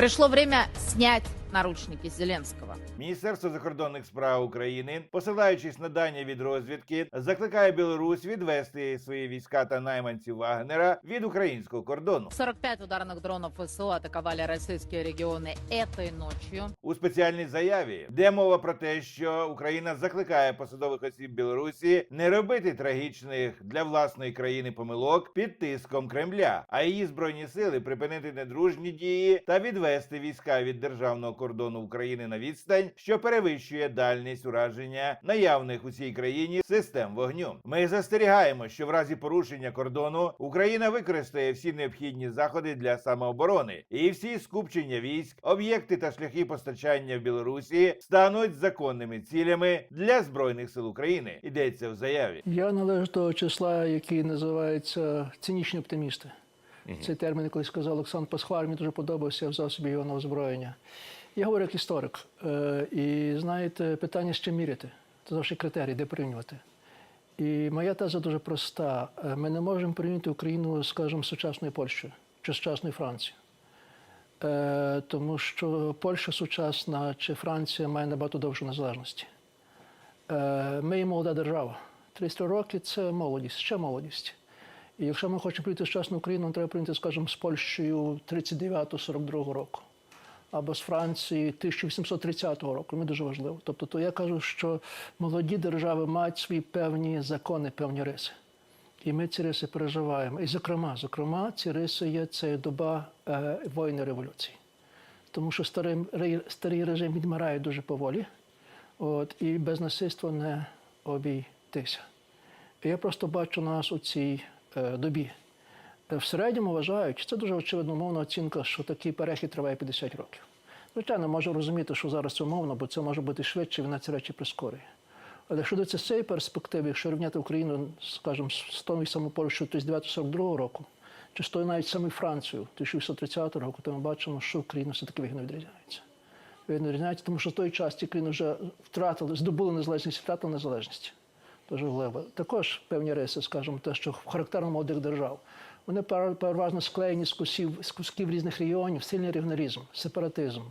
Пришло время снять наручники с Зеленского. Міністерство закордонних справ України, посилаючись на дані від розвідки, закликає Білорусь відвести свої війська та найманців Вагнера від українського кордону. 45 ударных дронов ВСУ атаковали российские регионы этой ночью. У спеціальній заяві де мова про те, що Україна закликає посадових осіб Білорусі не робити трагічних для власної країни помилок під тиском Кремля, а її збройні сили припинити недружні дії та відвести війська від державного кордону України на відстань, що перевищує дальність ураження наявних у цій країні систем вогню. Ми застерігаємо, що в разі порушення кордону Україна використає всі необхідні заходи для самооборони, і всі скупчення військ, об'єкти та шляхи постачання в Білорусі стануть законними цілями для збройних сил України. Йдеться в заяві. Я належу того числа, який називається цинічні оптимісти. Цей термін колись сказав Олександр Пасхвар, мені дуже подобався, я взяв собі його на озброєння. Я говорю як історик. Е, І знаєте, питання з чим міряти. Це завжди критерій, де порівнювати. І моя теза дуже проста. Е, Ми не можемо порівняти Україну, скажімо, з сучасною Польщею чи сучасною Францією. Е, Тому що Польща сучасна чи Франція має набагато довшу незалежності. Ми є молода держава. 300 років це молодість, ще молодість. І якщо ми хочемо прийти сучасну Україну, треба прийти, скажімо, з Польщею 39-42 року, або з Франції 1830 року. Це дуже важливо. Тобто, то я кажу, що молоді держави мають свої певні закони, певні риси. І ми ці риси переживаємо. І, зокрема, зокрема, ці риси є це доба е, воїни революції. Тому що старий, старий режим відмирає дуже поволі, от, і без насильства не обійтися. І я просто бачу нас у цій добі. Е, В середньому вважають, це дуже очевидно умовна оцінка, що такий перехід триває 50 років. Звичайно, можу розуміти, що зараз це умовно, бо це може бути швидше, вона ці речі прискорює. Але якщо з цієї перспективи, якщо рівняти Україну, скажімо, з тою самою Польщею 1942 року, чи з тою навіть саме Францією 1830 року, то ми бачимо, що Україна все-таки вигідно відрізняється. Вигідно відрізняється, тому що в той час ті країни вже втратили, здобули незалежність, втратили незалежність. Важливо. Також певні риси, скажімо, те, що характерно молодих держав. Вони переважно склеєні з кусків, з кусків різних регіонів, сильний регіоналізм, сепаратизм,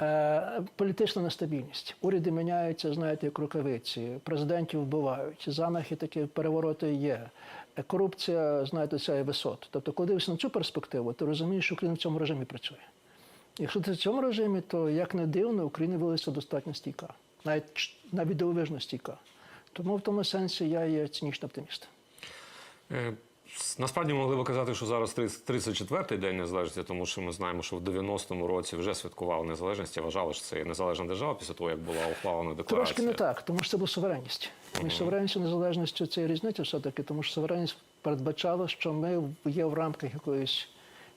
е, політична нестабільність. Уряди міняються, знаєте, як рукавиці, президентів вбивають, замахи такі перевороти є. Е, Корупція, знаєте, сяє висот. Тобто, коли дивишся на цю перспективу, ти розумієш, що Україна в цьому режимі працює. Якщо ти в цьому режимі, то як не дивно, Україна виявилася достатньо стійка, навіть навіть дивовижно стійка. Тому в тому сенсі я є цинічний оптиміст. Е, Насправді могли би казати, що зараз 30 34-й день незалежності, тому що ми знаємо, що в 90-му році вже святкували незалежність. і Вважали, що це є незалежна держава після того, як була ухвалена декларація. Трошки не так, тому що це була суверенність. Між суверенністю і незалежністю це різниця все-таки, тому що суверенність передбачала, що ми є в рамках якоїсь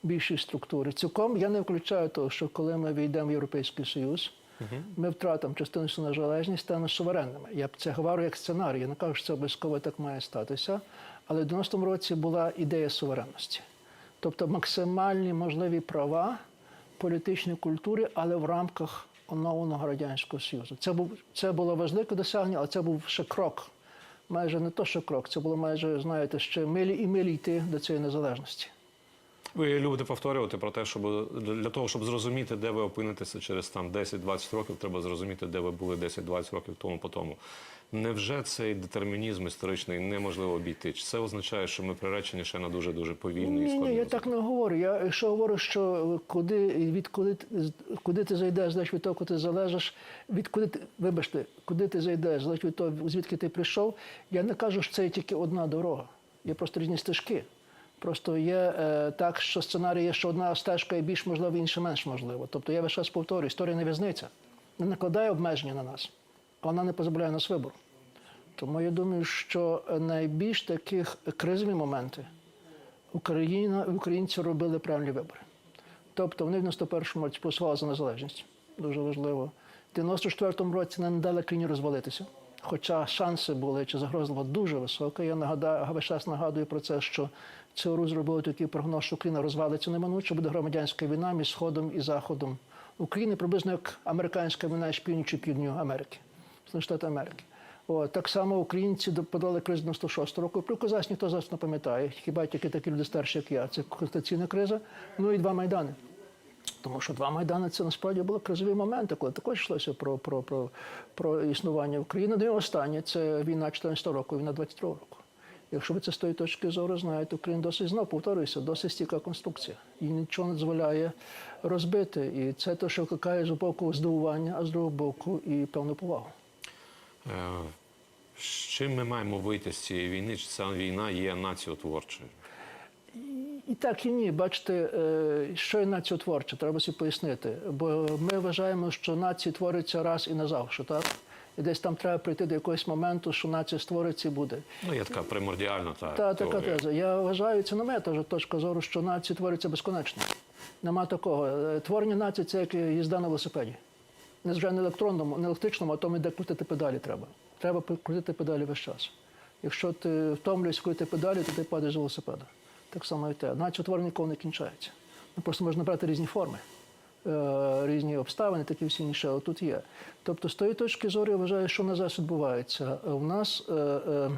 більшої структури. Цілком я не включаю того, що коли ми війдемо в Європейський Союз, ми втратимо частину незалежність, станемо суверенними. Я це говорю як сценарій. Я не кажу, що це обов'язково так має статися. Але в 90-му році була ідея суверенності. Тобто максимальні можливі права політичної культури, але в рамках оновленого Радянського Союзу. Це, був, це було важливе досягнення, але це був ще крок. Майже не то, що крок, це було майже, знаєте, ще милі і милі йти до цієї незалежності. Ви любите повторювати про те, щоб для того, щоб зрозуміти, де ви опинитеся через там 10-20 років, треба зрозуміти, де ви були 10-20 років тому по тому. Невже цей детермінізм історичний неможливо обійти? Чи це означає, що ми приречені ще на дуже дуже повільний і складний ні, я так не говорю. Я якщо говорю, що куди від куди, ти- зайдеш, залежить від того, куди ти залежиш, від куди ти, вибачте, куди ти зайдеш, залежить від того, звідки ти прийшов. Я не кажу, що це є тільки одна дорога. Є просто різні стежки. Просто є е, так, що сценарій є, що одна стежка є більш можлива, інша менш можлива. Тобто я весь час повторюю, історія не в'язниця, не накладає обмеження на нас, а вона не позбавляє нас вибору. Тому я думаю, що найбільш таких кризові моменти Україна, українці робили правильні вибори. Тобто вони в 91-му році голосували за незалежність. Дуже важливо. В 94-му році не дали країні розвалитися. Хоча шанси були чи загроза дуже висока. Я нагадаю, весь час нагадую про це, що ЦРУ зробили такий прогноз, що Україна розвалиться неминуче, буде громадянська війна між Сходом і Заходом України, приблизно як американська війна між північю і півдню Америки, Штати Америки. О, так само українці подали кризу 96 року. Про Козас ніхто зараз не пам'ятає. Хіба тільки такі люди старші, як я. Це конституційна криза. Ну і два майдани. Тому що два майдани це насправді були кризові моменти, коли також йшлося про, про, про, про існування України. Ну і останнє це війна 14 року, війна 22 року. Якщо ви це з тої точки зору знаєте, Україна досить знов повторюється, досить стійка конструкція. І нічого не дозволяє розбити. І це те, що викликає з боку здивування, а з другого боку і певну повагу. Е, З чим ми маємо вийти з цієї війни? Чи ця війна є націотворчою? І так, і ні. Бачите, е, що є націотворче, треба собі пояснити. Бо ми вважаємо, що нації твориться раз і назавжди, так? І десь там треба прийти до якогось моменту, що нація створиться і буде. Ну, є така примордіальна та, Та така теза. Я вважаю, це на мене теж точка зору, що нації твориться безконечно. Нема такого. Е, Творення нації це як їзда на велосипеді. Не вже не електронному, не електричному, а тому, де крутити педалі треба. Треба крутити педалі весь час. Якщо ти втомлюєш крутити педалі, то ти падаєш з велосипеда. Так само і те. Нація творення ніколи не кінчається. Ну, просто можна брати різні форми, е, різні обставини, такі всі інше, але тут є. Тобто, з тої точки зору, я вважаю, що на зараз відбувається. У нас. е, е,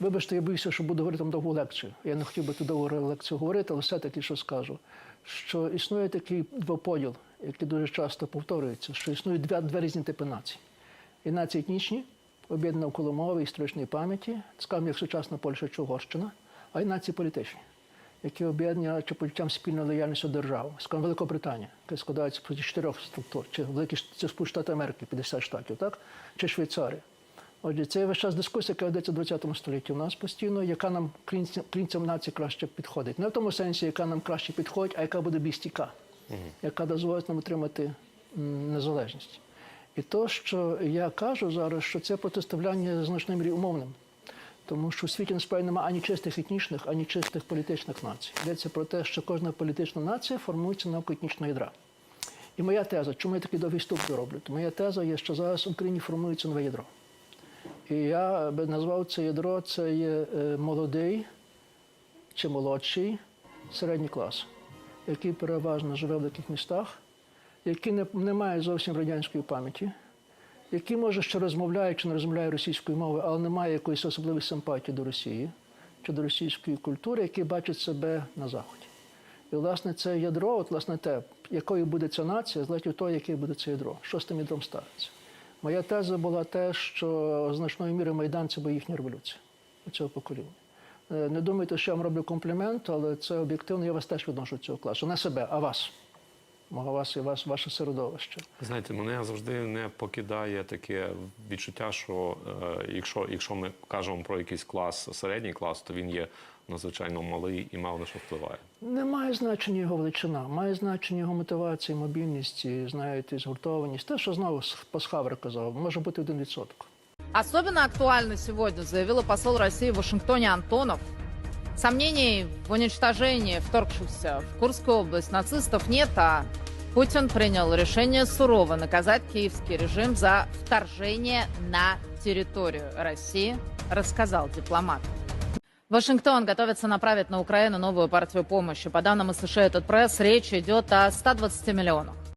Вибачте, я боюся, що буду говорити там довгу лекцію. Я не хотів би тут довгу лекцію говорити, але все-таки що скажу. Що існує такий двоподіл, який дуже часто повторюється, що існують два, два різні типи націй. І нації етнічні, об'єднані навколо мови, історичної пам'яті, скажімо, як сучасна Польща чи Угорщина, а й нації політичні, які об'єднані чи почуттям спільної лояльності до держави. Скажімо, Великобританія, яка складається з чотирьох структур, чи Великі Сполучені Штати Америки, 50 штатів, так? чи Швейцарія. Отже, це весь час дискусія, яка ведеться в 20 столітті. У нас постійно, яка нам українцям нації краще підходить. Не в тому сенсі, яка нам краще підходить, а яка буде більш стійка, яка дозволить нам отримати незалежність. І то, що я кажу зараз, що це протиставляння є значною мірі умовним. Тому що у світі насправді немає ані чистих етнічних, ані чистих політичних націй. Йдеться про те, що кожна політична нація формується навколо етнічного ядра. І моя теза, чому я такий довгий вступ роблю? Моя теза є, що зараз в Україні формується нове ядро. І я би назвав це ядро це є е, молодий чи молодший середній клас, який переважно живе в великих містах, який не, не має зовсім радянської пам'яті, який, може, ще розмовляє чи не розмовляє російською мовою, але не має якоїсь особливої симпатії до Росії чи до російської культури, який бачить себе на Заході. І, власне, це ядро, от, власне, те, якою буде ця нація, залежить від того, яке буде це ядро, що з тим ядром ставиться. Моя теза була те, що значною мірою Майдан це була їхня революція цього покоління. Е, Не думайте, що я вам роблю комплімент, але це об'єктивно, я вас теж відношу до цього класу. Не себе, а вас. Мого вас і вас, ваше середовище. Знаєте, мене завжди не покидає таке відчуття, що е, якщо, якщо ми кажемо про якийсь клас, середній клас, то він є надзвичайно малий і мало на що впливає. Не має значення його величина, має значення його мотивація, мобільність, і, знаєте, згуртованість. Те, що знову Пасхавер казав, може бути один відсоток. Особенно актуально сегодня заявил посол России в Вашингтоне Антонов. Сомнений в уничтожении вторгшихся в Курскую область нацистов нет, а Путин принял решение сурово наказать киевский режим за вторжение на территорию России, рассказал дипломат. Вашингтон готовится направить на Украину новую партию помощи. По данным США этот пресс, речь идет о 120 миллионах.